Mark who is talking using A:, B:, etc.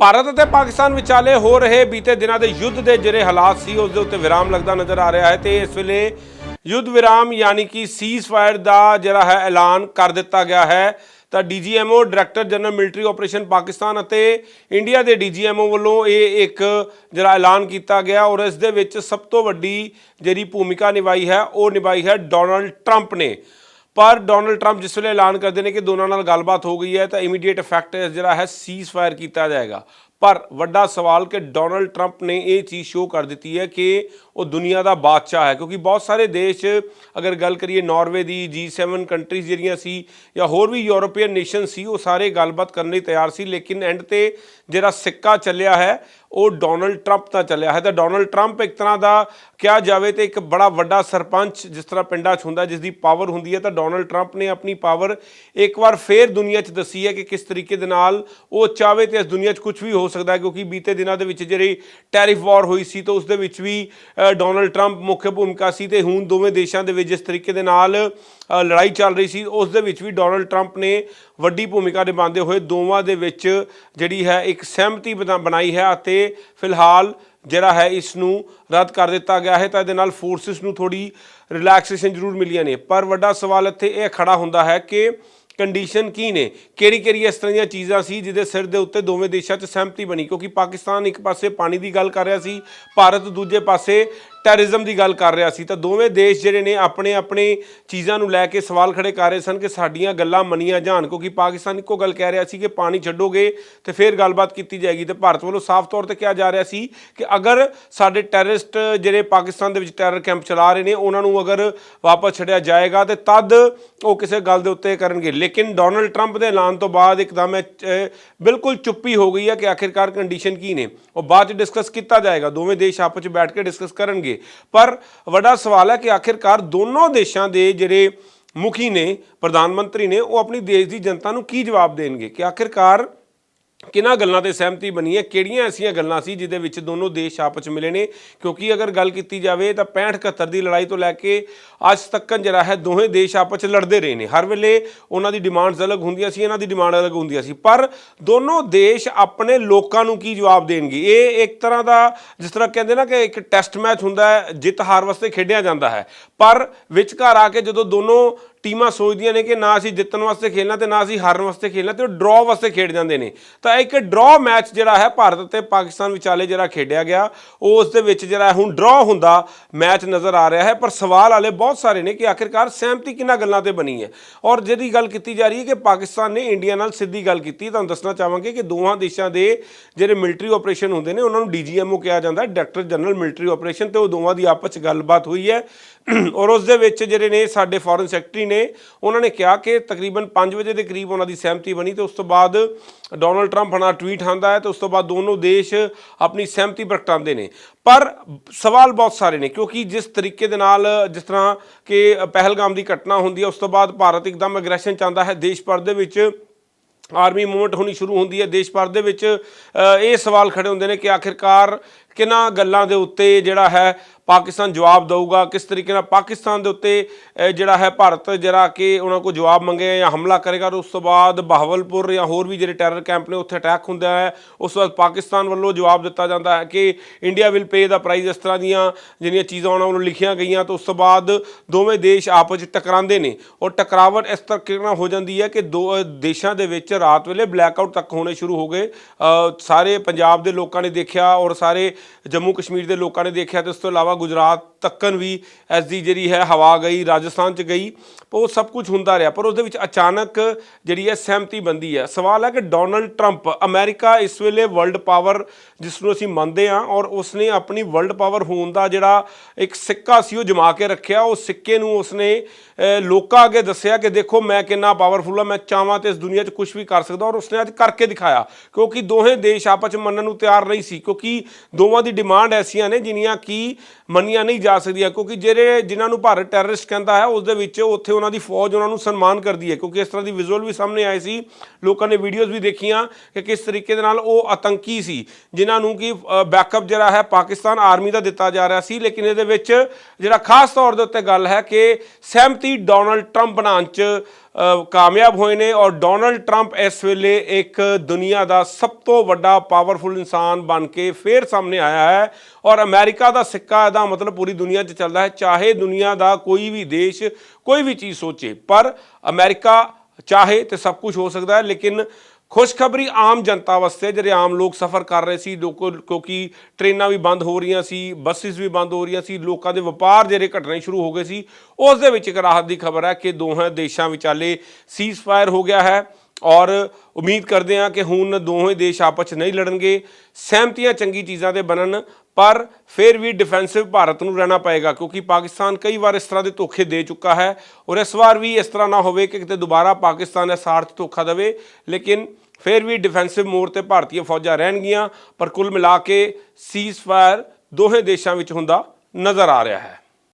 A: ਭਾਰਤ ਅਤੇ ਪਾਕਿਸਤਾਨ ਵਿਚਾਲੇ ਹੋ ਰਹੇ ਬੀਤੇ ਦਿਨਾਂ ਦੇ ਯੁੱਧ ਦੇ ਜਿਹੜੇ ਹਾਲਾਤ ਸੀ, ਉਸ ਦੇ ਉੱਤੇ ਵਿਰਾਮ ਲੱਗਦਾ ਨਜ਼ਰ ਆ ਰਿਹਾ ਹੈ ਤੇ ਇਸ ਵੇਲੇ ਯੁੱਧ ਵਿਰਾਮ ਯਾਨੀ ਕਿ ਸੀਜ਼ ਫਾਇਰ ਦਾ ਜਿਹੜਾ ਹੈ ਐਲਾਨ ਕਰ ਦਿੱਤਾ ਗਿਆ ਹੈ। ਤਾਂ DGMO director general military operation Pakistan ਅਤੇ ਇੰਡੀਆ ਦੇ ਡੀਜੀਐਮਓ ਵੱਲੋਂ ਇਹ ਇੱਕ ਜਿਹੜਾ ਐਲਾਨ ਕੀਤਾ ਗਿਆ ਔਰ ਇਸ ਦੇ ਵਿੱਚ ਸਭ ਤੋਂ ਵੱਡੀ ਜਿਹੜੀ ਭੂਮਿਕਾ ਨਿਭਾਈ ਹੈ, ਉਹ ਨਿਭਾਈ ਹੈ ਡੋਨਲਡ ਟਰੰਪ ਨੇ। ਪਰ ਡੋਨਲਡ ਟਰੰਪ ਜਿਸ ਵੇਲੇ ਐਲਾਨ ਕਰਦੇ ਨੇ ਕਿ ਦੋਨਾਂ ਨਾਲ ਗੱਲਬਾਤ ਹੋ ਗਈ ਹੈ ਤਾਂ ਇਮੀਡੀਏਟ ਇਫੈਕਟ ਜਿਹੜਾ ਹੈ ਸੀਜ਼ ਫਾਇਰ ਕੀਤਾ ਜਾਏਗਾ। ਪਰ ਵੱਡਾ ਸਵਾਲ ਕਿ ਡੋਨਲਡ ਟਰੰਪ ਨੇ ਇਹ ਚੀਜ਼ ਸ਼ੋਅ ਕਰ ਦਿੱਤੀ ਹੈ ਕਿ ਉਹ ਦੁਨੀਆ ਦਾ ਬਾਦਸ਼ਾਹ ਹੈ, ਕਿਉਂਕਿ ਬਹੁਤ ਸਾਰੇ ਦੇਸ਼ ਅਗਰ ਗੱਲ ਕਰੀਏ ਨਾਰਵੇ ਦੀ G7 ਕੰਟਰੀਜ਼ ਜਿਹੜੀਆਂ ਸੀ ਜਾਂ ਹੋਰ ਵੀ ਯੂਰੋਪੀਅਨ ਨੇਸ਼ਨ ਸੀ, ਉਹ ਸਾਰੇ ਗੱਲਬਾਤ ਕਰਨ ਲਈ ਤਿਆਰ ਸੀ, ਲੇਕਿਨ ਐਂਡ ਤੇ ਜਿਹੜਾ ਸਿੱਕਾ ਚੱਲਿਆ ਹੈ ਉਹ ਡੋਨਲਡ ਟਰੰਪ ਦਾ ਚੱਲਿਆ ਹੈ। ਤਾਂ ਡੋਨਲਡ ਟਰੰਪ ਇੱਕ ਤਰ੍ਹਾਂ ਦਾ ਕਿਹਾ ਜਾਵੇ ਤੇ ਇੱਕ ਬੜਾ ਵੱਡਾ ਸਰਪੰਚ ਜਿਸ ਤਰ੍ਹਾਂ ਪਿੰਡਾਂ 'ਚ ਹੁੰਦਾ, ਜਿਸ ਦੀ ਪਾਵਰ ਹੁੰਦੀ ਹੈ, ਤਾਂ ਡੋਨਲਡ ਟਰੰਪ ਨੇ ਆਪਣੀ ਪਾਵਰ ਇੱਕ ਵਾਰ ਫੇਰ ਦੁਨੀਆ 'ਚ ਦੱਸੀ ਹੈ ਕਿ ਕਿਸ ਤਰੀਕੇ ਦੇ ਨਾਲ ਉਹ ਚਾਹਵੇ ਤੇ ਇਸ ਦੁਨੀਆ 'ਚ ਕੁਝ ਵੀ ਹੋ ਸਕਦਾ ਹੈ, ਕਿਉਂਕਿ ਬੀਤੇ ਦਿਨਾਂ ਦੇ ਵਿੱਚ ਜਿਹੜੀ ਟੈਰਿਫ ਵਾਰ ਹੋਈ ਸੀ, ਤਾਂ ਉਸ ਦੇ ਵਿੱਚ ਵੀ ਡੋਨਲਡ ਟਰੰਪ ਮੁੱਖ ਭੂਮਿਕਾ ਸੀ ਤੇ ਹੁਣ ਦੋਵੇਂ ਦੇਸ਼ਾਂ ਦੇ ਵਿੱਚ ਜਿਸ ਤਰੀਕੇ ਦੇ ਨਾਲ ਲੜਾਈ ਚੱਲ ਰਹੀ ਸੀ, ਉਸ ਦੇ ਵਿੱਚ ਵੀ ਡੋਨਲਡ ਟਰੰਪ ਨੇ ਵੱਡੀ ਭੂਮਿਕਾ ਨਿਭਾਉਂਦੇ ਹੋਏ ਦੋਵਾਂ ਦੇ ਵਿੱਚ ਜਿਹੜੀ ਹੈ ਇੱਕ ਸਹਿਮਤੀ ਬਣਾ- ਬਣਾਈ ਹੈ ਅਤੇ ਫਿਲਹਾਲ ਜਿਹੜਾ ਹੈ ਇਸ ਨੂੰ ਰੱਦ ਕਰ ਦਿੱਤਾ ਗਿਆ ਹੈ ਤਾਂ ਇਹਦੇ ਨਾਲ ਫੋਰਸਿਸ ਨੂੰ ਥੋੜੀ ਰਿਲੈਕਸੇਸ਼ਨ ਜ਼ਰੂਰ ਮਿਲੀਆਂ ਨੇ। ਪਰ ਵੱਡਾ ਸਵਾਲ ਇੱਥੇ ਇਹ ਖੜਾ ਹੁੰਦਾ ਹੈ ਕਿ ਕੰਡੀਸ਼ਨ ਕੀ ਨੇ? ਕਿਹੜੀ ਕਿਹੜੀ ਇਸ ਤਰ੍ਹਾਂ ਦੀਆਂ ਚੀਜ਼ਾਂ ਸੀ ਜਿਹਦੇ ਸਿਰ ਦੇ ਉੱਤੇ ਦੋਵੇਂ ਦੇਸ਼ਾਂ 'ਚ ਸਹਿਮਤੀ ਬਣੀ? ਕਿਉਂਕਿ ਪਾਕਿਸਤਾਨ ਇੱਕ ਪਾਸੇ ਪਾਣੀ ਦੀ ਗੱਲ ਕਰ ਰਿਹਾ ਸੀ, ਭਾਰਤ ਦੂਜੇ ਪਾਸੇ ਟੈਰਰਿਜ਼ਮ ਦੀ ਗੱਲ ਕਰ ਰਿਹਾ ਸੀ ਤਾਂ ਦੋਵੇਂ ਦੇਸ਼ ਜਿਹੜੇ ਨੇ ਆਪਣੇ ਆਪਣੇ ਚੀਜ਼ਾਂ ਨੂੰ ਲੈ ਕੇ ਸਵਾਲ ਖੜੇ ਕਰ ਰਹੇ ਸਨ ਕਿ ਸਾਡੀਆਂ ਗੱਲਾਂ ਮੰਨੀਆਂ ਜਾਣ ਕਿਉਂਕਿ ਪਾਕਿਸਤਾਨ ਇੱਕੋ ਗੱਲ ਕਹਿ ਰਿਹਾ ਸੀ ਕਿ ਪਾਣੀ ਛੱਡੋਗੇ ਤੇ ਫਿਰ ਗੱਲਬਾਤ ਕੀਤੀ ਜਾਏਗੀ। ਤੇ ਭਾਰਤ ਵੱਲੋਂ ਸਾਫ਼ ਤੌਰ ਤੇ ਕਿਹਾ ਜਾ ਰਿਹਾ ਸੀ ਕਿ ਅਗਰ ਸਾਡੇ ਟੈਰਰਿਸਟ ਜਿਹੜੇ ਪਾਕਿਸਤਾਨ ਦੇ ਵਿੱਚ ਟੈਰਰ ਕੈਂਪ ਚਲਾ ਰਹੇ ਨੇ ਉਹਨਾਂ ਨੂੰ ਅਗਰ ਵਾਪਸ ਛੱਡਿਆ ਜਾਏਗਾ ਤੇ ਤਦ ਉਹ ਕਿਸੇ ਗੱਲ ਦੇ ਉੱਤੇ ਕਰਨਗੇ। ਲੇਕਿਨ ਡੋਨਲਡ ਟਰੰਪ ਦੇ ਐਲਾਨ ਤੋਂ ਬਾਅਦ ਇੱਕਦਮ ਇਹ, ਅਹ, ਬਿਲਕੁਲ ਚੁੱਪੀ ਹੋ ਗਈ ਹੈ ਕਿ ਆਖਿਰਕਾਰ ਕੰਡੀਸ਼ਨ ਕੀ ਨੇ। ਉਹ ਬਾਅਦ ਚ ਡਿਸਕਸ ਕੀਤਾ ਜਾਏਗਾ। ਦੋਵੇਂ ਦੇਸ਼ ਆਪਸ ਵਿੱਚ ਬੈਠ ਕੇ ਡਿਸਕਸ ਕਰਨਗੇ। ਪਰ ਵੱਡਾ ਸਵਾਲ ਹੈ ਕਿ ਆਖਿਰਕਾਰ ਦੋਨੋਂ ਦੇਸ਼ਾਂ ਦੇ ਜਿਹੜੇ ਮੁਖੀ ਨੇ, ਪ੍ਰਧਾਨ ਮੰਤਰੀ ਨੇ, ਉਹ ਆਪਣੀ ਦੇਸ਼ ਦੀ ਜਨਤਾ ਨੂੰ ਕੀ ਜਵਾਬ ਦੇਣਗੇ ਕਿ ਆਖਿਰਕਾਰ ਕਿਹਨਾਂ ਗੱਲਾਂ ਤੇ ਸਹਿਮਤੀ ਬਣੀ ਹੈ, ਕਿਹੜੀਆਂ ਐਸੀਆਂ ਗੱਲਾਂ ਸੀ ਜਿਹਦੇ ਵਿੱਚ ਦੋਨੋਂ ਦੇਸ਼ ਆਪਸ ਵਿੱਚ ਮਿਲੇ ਨੇ? ਕਿਉਂਕਿ ਅਗਰ ਗੱਲ ਕੀਤੀ ਜਾਵੇ ਤਾਂ 65 71 ਦੀ ਲੜਾਈ ਤੋਂ ਲੈ ਕੇ ਅੱਜ ਤੱਕ ਜਿਹੜਾ ਹੈ, ਦੋਹੇ ਦੇਸ਼ ਆਪਸ ਵਿੱਚ ਲੜਦੇ ਰਹੇ ਨੇ। ਹਰ ਵੇਲੇ ਉਹਨਾਂ ਦੀ ਡਿਮਾਂਡਸ ਅਲੱਗ ਹੁੰਦੀਆਂ ਸੀ, ਇਹਨਾਂ ਦੀ ਡਿਮਾਂਡ ਅਲੱਗ ਹੁੰਦੀਆਂ ਸੀ। ਪਰ ਦੋਨੋਂ ਦੇਸ਼ ਆਪਣੇ ਲੋਕਾਂ ਨੂੰ ਕੀ ਜਵਾਬ ਦੇਣਗੇ? ਇਹ ਇੱਕ ਤਰ੍ਹਾਂ ਦਾ ਜਿਸ ਤਰ੍ਹਾਂ ਕਹਿੰਦੇ ਨਾ ਕਿ ਇੱਕ ਟੈਸਟ ਮੈਚ ਹੁੰਦਾ ਹੈ, ਜਿੱਤ ਹਾਰ ਵਾਸਤੇ ਖੇਡਿਆ ਜਾਂਦਾ ਹੈ। ਪਰ ਵਿਚਕਾਰ ਆ ਕੇ ਜਦੋਂ ਦੋਨੋਂ ਟੀਮਾਂ ਸੋਚਦੀਆਂ ਨੇ ਕਿ ਨਾ ਅਸੀਂ ਜਿੱਤਣ ਵਾਸਤੇ ਖੇਲਣਾ ਤੇ ਨਾ ਅਸੀਂ ਹਾਰਨ ਵਾਸਤੇ ਖੇਲਣਾ ਤੇ ਉਹ ਡਰਾਅ ਵਾਸਤੇ ਖੇਡ ਜਾਂਦੇ ਨੇ। ਤਾਂ ਇੱਕ ਡਰਾਅ ਮੈਚ ਜਿਹੜਾ ਹੈ ਭਾਰਤ ਤੇ ਪਾਕਿਸਤਾਨ ਵਿਚਾਲੇ ਜਿਹੜਾ ਖੇਡਿਆ ਗਿਆ ਉਹ ਉਸ ਦੇ ਵਿੱਚ ਜਿਹੜਾ ਹੁਣ ਡਰਾਅ ਹੁੰਦਾ, ਮੈਚ ਨਜ਼ਰ ਆ ਰਿਹਾ ਹੈ, ਪਰ ਸਵਾਲ ਵਾਲੇ ਬਹੁਤ ਸਾਰੇ ਨੇ ਕਿ ਆਖਿਰਕਾਰ ਸਹਿਮਤੀ ਕਿੰਨਾ ਗੱਲਾਂ ਤੇ ਬਣੀ ਹੈ? ਔਰ ਜਿਹਦੀ ਗੱਲ ਕੀਤੀ ਜਾ ਰਹੀ ਹੈ ਕਿ ਪਾਕਿਸਤਾਨ ਨੇ ਇੰਡੀਆ ਨਾਲ ਸਿੱਧੀ ਗੱਲ ਕੀਤੀ, ਤੁਹਾਨੂੰ ਦੱਸਣਾ ਚਾਹਾਂਗੇ ਕਿ ਦੋਹਾਂ ਦੇਸ਼ਾਂ ਦੇ ਜਿਹੜੇ ਮਿਲਟਰੀ ਆਪਰੇਸ਼ਨ ਹੁੰਦੇ ਨੇ, ਉਹਨਾਂ ਨੂੰ ਡੀਜੀਐਮਓ ਕਿਹਾ ਜਾਂਦਾ ਡਾਇਰੈਕਟਰ ਜਨਰਲ ਮਿਲਟਰੀ ਆਪਰੇਸ਼ਨ ਤੇ ਉਹ ਦੋਵਾਂ ਦੀ ਆਪਸ ਚ ਗੱਲਬਾਤ ਹੋਈ ਹੈ। ਔਰ ਉਸ ਦੇ ਵਿੱਚ ਜਿਹੜੇ ਨੇ ਸਾਡੇ ਫੋਰਨ ਸੈਕਟਰੀ ਨੇ ਉਹਨਾਂ ਨੇ ਕਿਹਾ ਕਿ ਤਕਰੀਬਨ 5 ਵਜੇ ਦੇ ਕਰੀਬ ਉਹਨਾਂ ਦੀ ਸਹਿਮਤੀ ਬਣੀ ਤੇ ਉਸ ਤੋਂ ਬਾਅਦ ਡੋਨਲਡ ਟਰੰਪ ਹਨਾ ਟਵੀਟ ਆਉਂਦਾ ਹੈ ਤੇ ਉਸ ਤੋਂ ਬਾਅਦ ਦੋਨੋਂ ਦੇਸ਼ ਆਪਣੀ ਸਹਿਮਤੀ ਪ੍ਰਗਟਾਉਂਦੇ ਨੇ। ਪਰ ਸਵਾਲ ਬਹੁਤ ਸਾਰੇ ਨੇ ਕਿਉਂਕਿ ਜਿਸ ਤਰੀਕੇ ਦੇ ਨਾਲ, ਜਿਸ ਤਰ੍ਹਾਂ ਕਿ ਪਹਿਲਗਾਮ ਦੀ ਘਟਨਾ ਹੁੰਦੀ ਹੈ, ਉਸ ਤੋਂ ਬਾਅਦ ਭਾਰਤ ਇੱਕਦਮ ਐਗਰੈਸ਼ਨ ਚਾਹੁੰਦਾ ਹੈ। ਦੇਸ਼ ਭਰ ਦੇ ਵਿੱਚ ਆਰਮੀ ਮੂਵਮੈਂਟ ਹੋਣੀ ਸ਼ੁਰੂ ਹੁੰਦੀ ਹੈ। ਦੇਸ਼ ਭਰ ਦੇ ਵਿੱਚ ਇਹ ਸਵਾਲ ਖੜੇ ਹੁੰਦੇ ਨੇ ਕਿ ਆਖਿਰਕਾਰ ਕਿਹਨਾਂ ਗੱਲਾਂ ਦੇ ਉੱਤੇ ਜਿਹੜਾ ਹੈ ਪਾਕਿਸਤਾਨ ਜਵਾਬ ਦਊਗਾ, ਕਿਸ ਤਰੀਕੇ ਨਾਲ ਪਾਕਿਸਤਾਨ ਦੇ ਉੱਤੇ ਜਿਹੜਾ ਹੈ ਭਾਰਤ ਜਿਹੜਾ ਕਿ ਉਹਨਾਂ ਕੋਲ ਜਵਾਬ ਮੰਗੇ ਜਾਂ ਹਮਲਾ ਕਰੇਗਾ ਤੇ ਉਸ ਤੋਂ ਬਾਅਦ ਬਹਾਵਲਪੁਰ ਜਾਂ ਹੋਰ ਵੀ ਜਿਹੜੇ ਟੈਰਰ ਕੈਂਪ ਨੇ ਉੱਥੇ ਅਟੈਕ ਹੁੰਦਾ ਹੈ, ਉਸ ਤੋਂ ਬਾਅਦ ਪਾਕਿਸਤਾਨ ਵੱਲੋਂ ਜਵਾਬ ਦਿੱਤਾ ਜਾਂਦਾ ਹੈ ਕਿ ਇੰਡੀਆ ਵਿਲ ਪੇ ਦਾ ਪ੍ਰਾਈਜ਼ ਇਸ ਤਰ੍ਹਾਂ ਦੀਆਂ ਜਿਹੜੀਆਂ ਚੀਜ਼ਾਂ ਉਹਨਾਂ ਵੱਲੋਂ ਲਿਖੀਆਂ ਗਈਆਂ ਤਾਂ ਉਸ ਤੋਂ ਬਾਅਦ ਦੋਵੇਂ ਦੇਸ਼ ਆਪਸ ਵਿੱਚ ਟਕਰਾਉਂਦੇ ਨੇ ਔਰ ਟਕਰਾਵਟ ਇਸ ਤਰੀਕੇ ਨਾਲ ਹੋ ਜਾਂਦੀ ਹੈ ਕਿ ਦੋ ਦੇਸ਼ਾਂ ਦੇ ਵਿੱਚ ਰਾਤ ਵੇਲੇ ਬਲੈਕ ਆਊਟ ਤੱਕ ਹੋਣੇ ਸ਼ੁਰੂ ਹੋ ਗਏ ਸਾਰੇ ਪੰਜਾਬ ਦੇ ਲੋਕਾਂ ਨੇ ਦੇਖਿਆ ਔਰ ਸਾਰੇ ਜੰਮੂ ਕਸ਼ਮੀਰ ਦੇ ਲੋਕਾਂ ਨੇ ਦੇਖਿਆ ਤੇ ਉਸ ਤੋਂ ਇਲਾਵਾ ਗੁਜਰਾਤ ਤੱਕਨ ਵੀ ਐਸ ਦੀ ਜਿਹੜੀ ਹੈ ਹਵਾ ਗਈ ਰਾਜਸਥਾਨ ਚ ਗਈ ਉਹ ਸਭ ਕੁਝ ਹੁੰਦਾ ਰਿਹਾ। ਪਰ ਉਸ ਦੇ ਵਿੱਚ ਅਚਾਨਕ ਜਿਹੜੀ ਹੈ ਸਹਿਮਤੀ ਬੰਦੀ ਹੈ। ਸਵਾਲ ਹੈ ਕਿ ਡੋਨਲਡ ਟਰੰਪ ਅਮਰੀਕਾ ਇਸ ਵੇਲੇ ਵਰਲਡ ਪਾਵਰ ਜਿਸ ਨੂੰ ਅਸੀਂ ਮੰਨਦੇ ਹਾਂ ਔਰ ਉਸਨੇ ਆਪਣੀ ਵਰਲਡ ਪਾਵਰ ਹੋਣ ਦਾ ਜਿਹੜਾ ਇੱਕ ਸਿੱਕਾ ਸੀ ਉਹ ਜਮਾ ਕੇ ਰੱਖਿਆ। ਉਹ ਸਿੱਕੇ ਨੂੰ ਉਸਨੇ ਅਹ, ਲੋਕਾਂ ਅੱਗੇ ਦੱਸਿਆ ਕਿ ਦੇਖੋ ਮੈਂ ਕਿੰਨਾ ਪਾਵਰਫੁਲ ਹਾਂ ਮੈਂ ਚਾਹਾਂ ਤੇ ਇਸ ਦੁਨੀਆ 'ਚ ਕੁਝ ਵੀ ਕਰ ਸਕਦਾ ਔਰ ਉਸਨੇ ਅੱਜ ਕਰਕੇ ਦਿਖਾਇਆ। ਕਿਉਂਕਿ ਦੋਹੇ ਦੇਸ਼ ਆਪਸ 'ਚ ਮੰਨਣ ਨੂੰ ਤਿਆਰ ਨਹੀਂ ਸੀ। ਕਿਉਂਕਿ ਦੋਵਾਂ ਦੀ ਡਿਮਾਂਡ ਐਸੀਆਂ ਨੇ ਜਿਨੀਆਂ ਕਿ ਮੰਨੀਆਂ ਨਹੀਂ ਜਾ ਸਕਦੀ ਹੈ, ਕਿਉਂਕਿ ਜਿਹੜੇ ਜਿਨ੍ਹਾਂ ਨੂੰ ਭਾਰਤ ਟੈਰਰਿਸਟ ਕਹਿੰਦਾ ਹੈ ਉਸ ਦੇ ਵਿੱਚ ਉੱਥੇ ਉਹਨਾਂ ਦੀ ਫੌਜ ਉਹਨਾਂ ਨੂੰ ਸਨਮਾਨ ਕਰਦੀ ਹੈ, ਕਿਉਂਕਿ ਇਸ ਤਰ੍ਹਾਂ ਦੀ ਵਿਜ਼ੂਅਲ ਵੀ ਸਾਹਮਣੇ ਆਏ ਸੀ, ਲੋਕਾਂ ਨੇ ਵੀਡੀਓਜ਼ ਵੀ ਦੇਖੀਆਂ ਕਿ ਕਿਸ ਤਰੀਕੇ ਦੇ ਨਾਲ ਉਹ ਆਤੰਕੀ ਸੀ, ਜਿਨ੍ਹਾਂ ਨੂੰ ਕਿ ਬੈਕਅਪ ਜਿਹੜਾ ਹੈ ਪਾਕਿਸਤਾਨ ਆਰਮੀ ਦਾ ਦਿੱਤਾ ਜਾ ਰਿਹਾ ਸੀ, ਲੇਕਿਨ ਇਹਦੇ ਵਿੱਚ ਜਿਹੜਾ ਖਾਸ ਤੌਰ ਦੇ ਉੱਤੇ ਗੱਲ ਹੈ ਕਿ ਸਹਿਮਤੀ ਡੋਨਲਡ ਟਰੰਪ ਬਣਾਉਣ 'ਚ ਕਾਮਯਾਬ ਹੋਏ ਨੇ ਔਰ ਡੋਨਲਡ ਟਰੰਪ ਇਸ ਵੇਲੇ ਇੱਕ ਦੁਨੀਆ ਦਾ ਸਭ ਤੋਂ ਵੱਡਾ ਪਾਵਰਫੁਲ ਇਨਸਾਨ ਬਣ ਕੇ ਫੇਰ ਸਾਹਮਣੇ ਆਇਆ ਹੈ ਔਰ ਅਮਰੀਕਾ ਦਾ ਸਿੱਕਾ ਇਹਦਾ ਮਤਲਬ ਪੂਰੀ ਦੁਨੀਆ 'ਚ ਚੱਲਦਾ ਹੈ, ਚਾਹੇ ਦੁਨੀਆ ਦਾ ਕੋਈ ਵੀ ਦੇਸ਼ ਕੋਈ ਵੀ ਚੀਜ਼ ਸੋਚੇ। ਪਰ ਅਮਰੀਕਾ ਚਾਹੇ ਤੇ ਸਭ ਕੁਝ ਹੋ ਸਕਦਾ ਹੈ, ਲੇਕਿਨ ਖੁਸ਼ਖਬਰੀ ਆਮ ਜਨਤਾ ਵਾਸਤੇ, ਜਿਹੜੇ ਆਮ ਲੋਕ ਸਫ਼ਰ ਕਰ ਰਹੇ ਸੀ, ਲੋਕੋ ਕਿਉਂਕਿ ਟ੍ਰੇਨਾਂ ਵੀ ਬੰਦ ਹੋ ਰਹੀਆਂ ਸੀ, ਬੱਸਿਸ ਵੀ ਬੰਦ ਹੋ ਰਹੀਆਂ ਸੀ, ਲੋਕਾਂ ਦੇ ਵਪਾਰ ਜਿਹੜੇ ਘਟਣੇ ਸ਼ੁਰੂ ਹੋ ਗਏ ਸੀ, ਉਸ ਦੇ ਵਿੱਚ ਇੱਕ ਰਾਹਤ ਦੀ ਖਬਰ ਹੈ ਕਿ ਦੋਹਾਂ ਦੇਸ਼ਾਂ ਵਿਚਾਲੇ ਸੀਜ਼ਫਾਇਰ ਹੋ ਗਿਆ ਹੈ। ਔਰ ਉਮੀਦ ਕਰਦੇ ਹਾਂ ਕਿ ਹੁਣ ਦੋਵੇਂ ਦੇਸ਼ ਆਪਸ 'ਚ ਨਹੀਂ ਲੜਨਗੇ, ਸਹਿਮਤੀਆਂ ਚੰਗੀ ਚੀਜ਼ਾਂ ਤੇ ਬਣਨ, ਪਰ ਫਿਰ ਵੀ ਡਿਫੈਂਸਿਵ ਭਾਰਤ ਨੂੰ ਰਹਿਣਾ ਪਏਗਾ, ਕਿਉਂਕਿ ਪਾਕਿਸਤਾਨ ਕਈ ਵਾਰ ਇਸ ਤਰ੍ਹਾਂ ਦੇ ਧੋਖੇ ਦੇ ਚੁੱਕਾ ਹੈ ਔਰ ਇਸ ਵਾਰ ਵੀ ਇਸ ਤਰ੍ਹਾਂ ਨਾ ਹੋਵੇ ਕਿ ਕਿਤੇ ਦੁਬਾਰਾ ਪਾਕਿਸਤਾਨ ਇਸ ਸਾਰਥ ਧੋਖਾ ਦੇਵੇ, ਲੇਕਿਨ ਫਿਰ ਵੀ ਡਿਫੈਂਸਿਵ ਮੋੜ ਤੇ ਭਾਰਤੀ ਫੌਜਾਂ ਰਹਿਣਗੀਆਂ, ਪਰ ਕੁੱਲ ਮਿਲਾ ਕੇ ਸੀਜ਼ਫਾਇਰ ਦੋਹੇ ਦੇਸ਼ਾਂ ਵਿੱਚ ਹੁੰਦਾ ਨਜ਼ਰ ਆ ਰਿਹਾ ਹੈ।